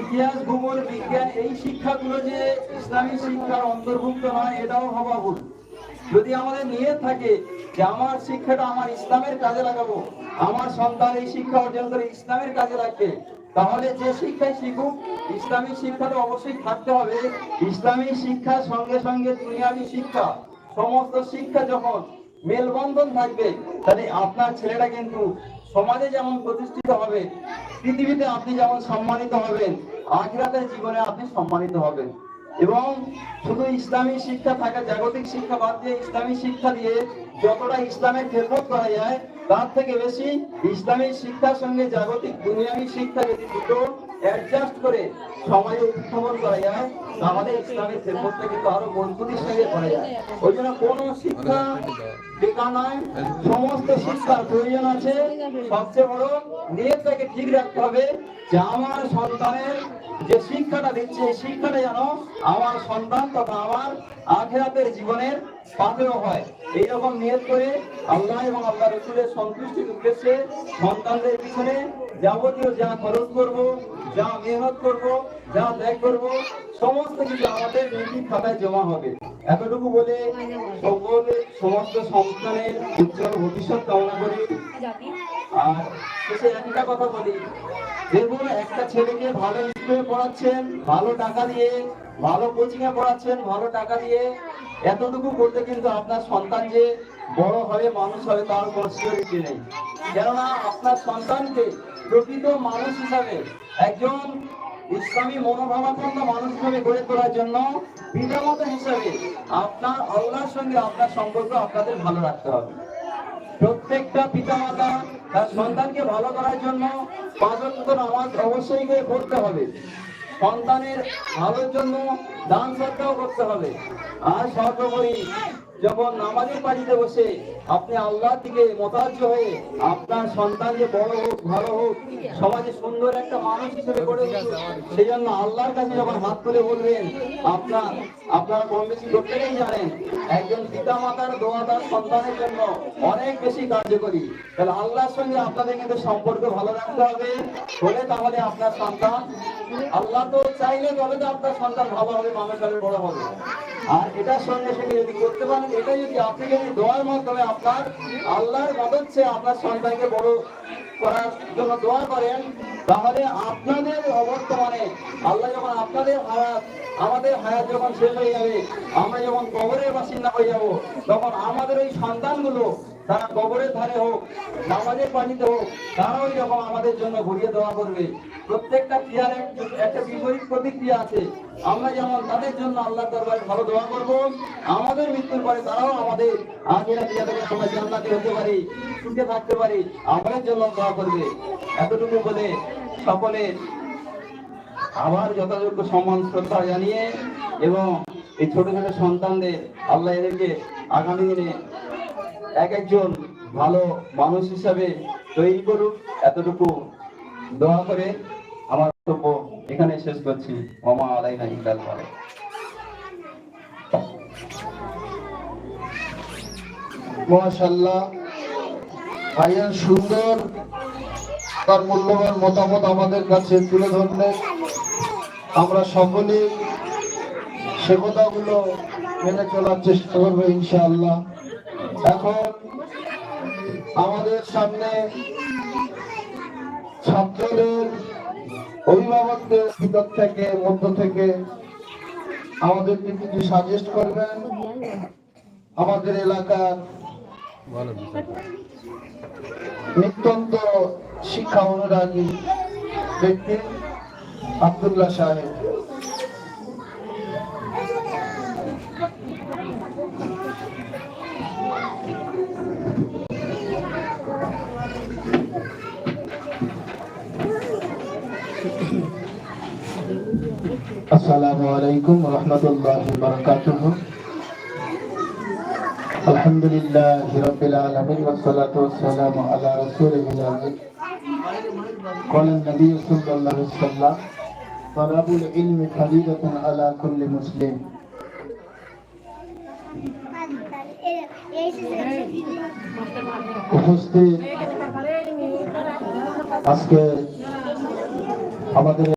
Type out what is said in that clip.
ইতিহাস, ভূগোল, বিজ্ঞান, এই শিক্ষাগুলো যে ইসলামী শিক্ষার অন্তর্ভুক্ত নয়, এটাও ভাবা ভুল। যদি আমাদের নিয়ত থাকে যে আমার শিক্ষাটা আমার ইসলামের কাজে লাগাবো, আমার সন্তান এই শিক্ষা অর্জন করে ইসলামের কাজে লাগবে, তাহলে যে শিক্ষায় শিখুক ইসলামিক শিক্ষা তো অবশ্যই থাকতে হবে। ইসলামী শিক্ষার সঙ্গে সঙ্গে দুনিয়াবী শিক্ষা, সমস্ত শিক্ষা যখন মেলবন্ধন থাকবে, তাহলে আপনার ছেলেটা কিন্তু সমাজে যেমন প্রতিষ্ঠিত হবেন পৃথিবীতে আপনি যেমন সম্মানিত হবেন আখিরাতের জীবনে আপনি সম্মানিত হবেন। এবং শুধু ইসলামী শিক্ষা থাকা, জাগতিক শিক্ষা বাদ দিয়ে ইসলামী শিক্ষা দিয়ে যতটা ইসলামের খেদমত করা যায়, তার থেকে বেশি ইসলামী শিক্ষার সঙ্গে জাগতিক দুনিয়াবী শিক্ষা যদি দুটো অ্যাডজাস্ট করে সমাজে উত্থাপন করা যায়, তাহলে ইসলামের খেদমতটা কিন্তু আরও মজবুতির সঙ্গে করা যায়। ওই জন্য কোনো শিক্ষা বেকার নয় সমস্ত শিক্ষার প্রয়োজন আছে। সবচেয়ে বড় নিয়তটাকে ঠিক রাখতে হবে যে আমার সন্তানের যে শিক্ষাটা দিচ্ছে, এই শিক্ষাটা যেন আমার সন্তান তথা আমার আখেরাতের জীবনের পাথেও হয়। এইরকম নিয়ত করে আল্লাহ এবং আল্লাহ রসুলের সন্তুষ্টির উদ্দেশ্যে সন্তানদের পিছনে যাবতীয় যা খরচ করব, যা মেহনত করব, যা ত্যাগ করব, সমস্ত কিছু আমাদের নীতি খাতায় জমা হবে। এতটুকু বলে সকলে সমস্ত সন্তানের উজ্জ্বল ভবিষ্যৎ কামনা করি। আর শেষে একটা কথা বলি। দেখুন একটা ছেলেকে ভালো স্কুলে পড়াচ্ছেন, ভালো টাকা দিয়ে, ভালো কোচিং এ পড়াচ্ছেন, ভালো টাকা দিয়ে। এতটুকু করতে কিন্তু আপনার সন্তান যে বড় হবে, মানুষ হবে, তার কোনো সিওরিটি নেই। কেননা আপনার সন্তানকে প্রকৃত মানুষ হিসাবে, একজন ইসলামী মনোভাবাপন্ন মানুষ হিসাবে গড়ে তোলার জন্য পিতামাতা হিসাবে আপনার আল্লাহর সঙ্গে আপনার সম্পর্ক আপনাদের ভালো রাখতে হবে। প্রত্যেকটা পিতা মাতা তার সন্তানকে ভালো করার জন্য পাঁচ নামাজ অবশ্যই করে পড়তে হবে। সন্তানের ভালোর জন্য দান সত্ত্বেও করতে হবে। আর সর্বোপরি যখন নামাজের পাড়িতে বসে আপনি আল্লাহর দিকে মতাজ্য হয়ে আপনার সন্তান যে বড় হোক, ভালো হোক, সমাজে সুন্দর একটা মানুষ হিসেবে গড়ে উঠুক সেই জন্য আল্লাহর কাছে যখন হাত তুলে বলবেন, আপনার, আপনারা কম বেশি প্রত্যেকেই জানেন, একজন পিতা মাতার দোয়া তার সন্তানের জন্য অনেক বেশি কার্যকরী। তাহলে আল্লাহর সঙ্গে আপনাদের কিন্তু সম্পর্ক ভালো রাখতে হবে। হলে তাহলে আপনার সন্তান আল্লাহ তো চাইলে তবে তো আপনার সন্তান ভালো হবে মানুষ হবে বড় হবে। আর এটার সঙ্গে সঙ্গে যদি করতে পারেন, এটা যদি আপনি যদি দোয়ার মাধ্যমে আপনার আল্লাহর মদত চেয়ে আপনার সন্তানকে বড় করার জন্য দোয়া করেন, তাহলে আপনাদের অবর্তমানে আল্লাহ যখন আপনাদের হায়াত, আমাদের হায়াত যখন শেষ হয়ে যাবে, আমরা যখন কবরের বাসিন্দা হয়ে যাব, তখন আমাদের ওই সন্তানগুলো তারা কবরের ধারে হোক, নামাজের পানিতে হোক, তারাও যখন আমাদের জন্য ঘুরিয়ে দেওয়া করবে। প্রত্যেকটা ক্রিয়ার একটা বিপরীত প্রতিক্রিয়া আছে। আমরা যেমন তাদের জন্য আল্লাহ দরবারে ভালো দোয়া করব, আমাদের মৃত্যুর পরে তারাও আমাদের আগেরা ক্রিয়া থেকে আমরা জান্নাতে হতে পারি সুখে থাকতে পারি, আমাদের জন্য দোয়া করবে। এতটুকু বলে সকলের আবার যথাযোগ্য সম্মান, শ্রদ্ধা জানিয়ে এবং এই ছোট ছোট সন্তানদের আল্লাহ এদেরকে আগামী দিনে এক একজন ভালো মানুষ হিসাবে তৈরি করুক, এতটুকু দোয়া করে আমার বক্তব্য এখানে শেষ করছি। মামা আলাইনা ইকবাল বলে মাশাল্লাহ ভাইয়া সুন্দর তার মূল্যবান মতামত আমাদের কাছে তুলে ধরলেন আমরা সকলে সে কথাগুলো মেনে চলার চেষ্টা করব ইনশাআল্লাহ। এখন আমাদের সামনে ছাত্রদের অভিভাবকদের ভিতর থেকে, মধ্য থেকে আমাদেরকে কিছু সাজেস্ট করবেন? আমাদের এলাকার নিত্যন্ত শিক্ষা অনুরাগী ব্যক্তি আব্দুল্লাহ সাহেব। আসসালামু আলাইকুম রহমতুল্লাহ বারকাতুহ الحمد لله رب العالمين والصلاة والسلام على رسوله العظيم قال النبي صلى الله عليه وسلم طلب العلم فريضة على كل مسلم উপস্থিত আজকে আমাদের